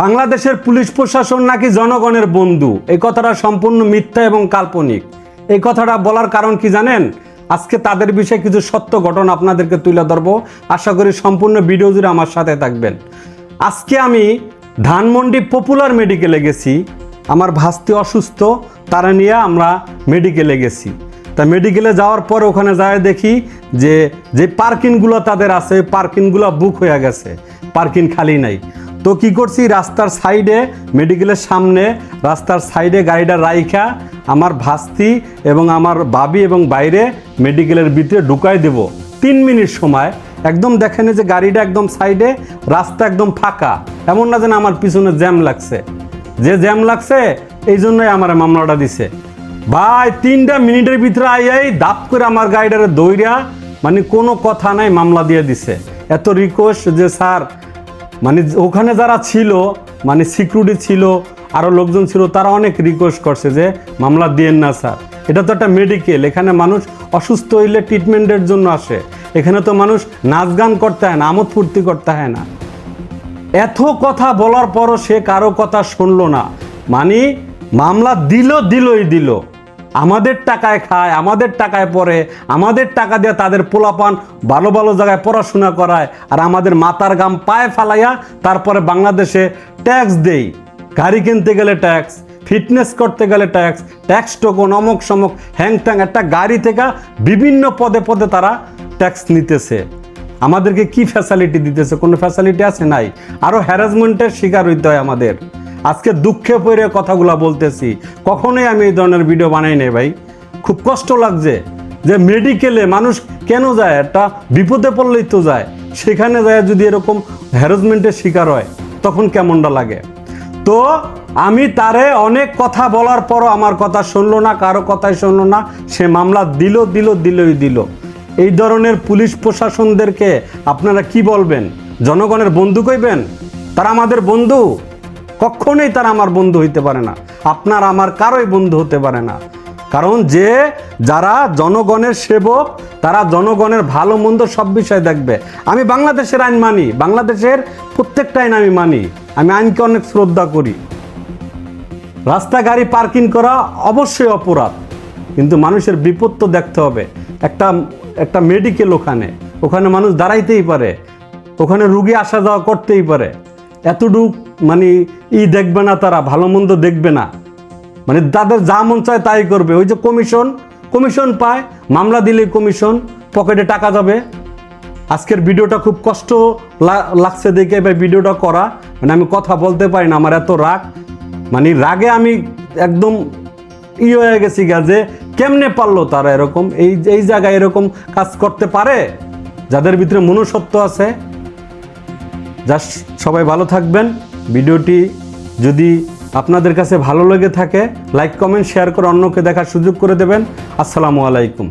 বাংলাদেশের পুলিশ প্রশাসন নাকি জনগণের বন্ধু? এই কথাটা সম্পূর্ণ মিথ্যা এবং কাল্পনিক। এই কথাটা বলার কারণ কি জানেন? আজকে তাদের বিষয়ে কিছু সত্য ঘটনা আপনাদেরকে তুলে ধরবো। আশা করি সম্পূর্ণ ভিডিও জুড়ে আমার সাথে থাকবেন। আজকে আমি ধানমন্ডি পপুলার মেডিকেলে গেছি। আমার ভাস্তি অসুস্থ, তারা নিয়ে আমরা মেডিকেলে গেছি। তা মেডিকেলে যাওয়ার পর ওখানে যায় দেখি যে যে পার্কিংগুলো তাদের আছে পার্কিংগুলো বুক হয়ে গেছে। পার্কিং খালি নাই। তো কি করছি? রাস্তার সাইডে, মেডিকেলের সামনে, রাস্তার সাইডে গাড়িটা রাইখা আমার ভাস্তি এবং আমার বাবি এবং বাইরে মেডিকেলের ভিতরে ঢুকাই দেব। তিন মিনিট সময়। একদম দেখেন যে গাড়িটা একদম সাইডে, রাস্তা একদম ফাঁকা। এমন না যেন আমার পিছনে জ্যাম লাগছে। যে জ্যাম লাগছে, এই জন্যই আমার মামলাটা দিছে। ভাই, তিনটা মিনিটের ভিতরে আই আইয়াই দাপ করে আমার গাড়িটারে দৌড়া মানে কোনো কথা নাই, মামলা দিয়ে দিছে। এত রিকোয়েস্ট যে, স্যার মানে ওখানে যারা ছিল মানে সিকিউরিটি ছিল আরও লোকজন ছিল, তারা অনেক রিকোয়েস্ট করছে যে মামলা দিয়েন না স্যার। এটা তো একটা মেডিকেল এখানে মানুষ অসুস্থ হইলে ট্রিটমেন্টের জন্য আসে। এখানে তো মানুষ নাচ গান করতে হয় না, আমোদ ফুর্তি করতে হয় না। এত কথা বলার পরও সে কারও কথা শুনলো না। মানে মামলা দিল, দিলই দিল। আমাদের টাকায় খায়, আমাদের টাকায় পড়ে, আমাদের টাকা দিয়ে তাদের পোলাপান ভালো ভালো জায়গায় পড়াশোনা করায়, আর আমাদের মাথার গাম পায়ে ফালাইয়া তারপরে বাংলাদেশে ট্যাক্স দেই। গাড়ি কিনতে গেলে ট্যাক্স ফিটনেস করতে গেলে ট্যাক্স ট্যাক্স টোকন অমক সমক, হ্যাং ট্যাং একটা গাড়ি থেকে বিভিন্ন পদে পদে তারা ট্যাক্স নিতেছে। আমাদেরকে কি ফ্যাসিলিটি দিতেছে? কোনো ফ্যাসিলিটি আছে নাই? আরও হ্যারাসমেন্টের শিকার হইতে হয় আমাদের। আজকে দুঃখে পড়ে কথাগুলো বলতেছি। কখনোই আমি এই ধরনের ভিডিও বানাই নাই ভাই। খুব কষ্ট লাগছে যে মেডিকেলে মানুষ কেন যায়? একটা বিপদে পড়লেই তো যায়। সেখানে যায় যদি এরকম হ্যারাসমেন্টের শিকার হয়, তখন কেমনটা লাগে? তো আমি তারে অনেক কথা বলার পরও আমার কথা শুনলো না, কারও কথাই শুনলো না। সে মামলা দিল দিল, দিলই দিল। এই ধরনের পুলিশ প্রশাসনদেরকে আপনারা কি বলবেন? জনগণের বন্ধু কইবেন? তারা আমাদের বন্ধু। কখনোই তারা আমার বন্ধু হইতে পারে না। আপনার আমার কারোই বন্ধু হতে পারে না। কারণ যে যারা জনগণের সেবক, তারা জনগণের ভালো মন্দ সব বিষয় দেখবে। আমি বাংলাদেশের আইন মানি, বাংলাদেশের প্রত্যেকটা আইন আমি মানি। আমি আইনকে অনেক শ্রদ্ধা করি। রাস্তা গাড়ি পার্কিং করা অবশ্যই অপরাধ। কিন্তু মানুষের বিপদ তো দেখতে হবে। একটা একটা মেডিকেল ওখানে। ওখানে মানুষ দাঁড়াইতেই পারে। ওখানে রুগী আসা যাওয়া করতেই পারে। এতটুক মানে ই দেখবে না তারা, ভালো মন্দ দেখবে না। মানে তাদের যা মন চায় তাই করবে। ওই যে কমিশন কমিশন পায়, মামলা দিলেই কমিশন, পকেটে টাকা যাবে। আজকের ভিডিওটা খুব কষ্ট লাগছে দেখে এবার ভিডিওটা করা। মানে আমি কথা বলতে পারি না, আমার এত রাগ। মানে রাগে আমি একদম ই হয়ে গেছি গা যে কেমনে পারল তারা এরকম? এই এই জায়গায় এরকম কাজ করতে পারে? যাদের ভিতরে মনুষ্যত্ব আছে যা সবাই ভালো থাকবেন। ভিডিওটি যদি আপনাদের কাছে ভালো লেগে থাকে লাইক কমেন্ট শেয়ার করে অন্যকে দেখার সুযোগ করে দেবেন। আসসালামু আলাইকুম।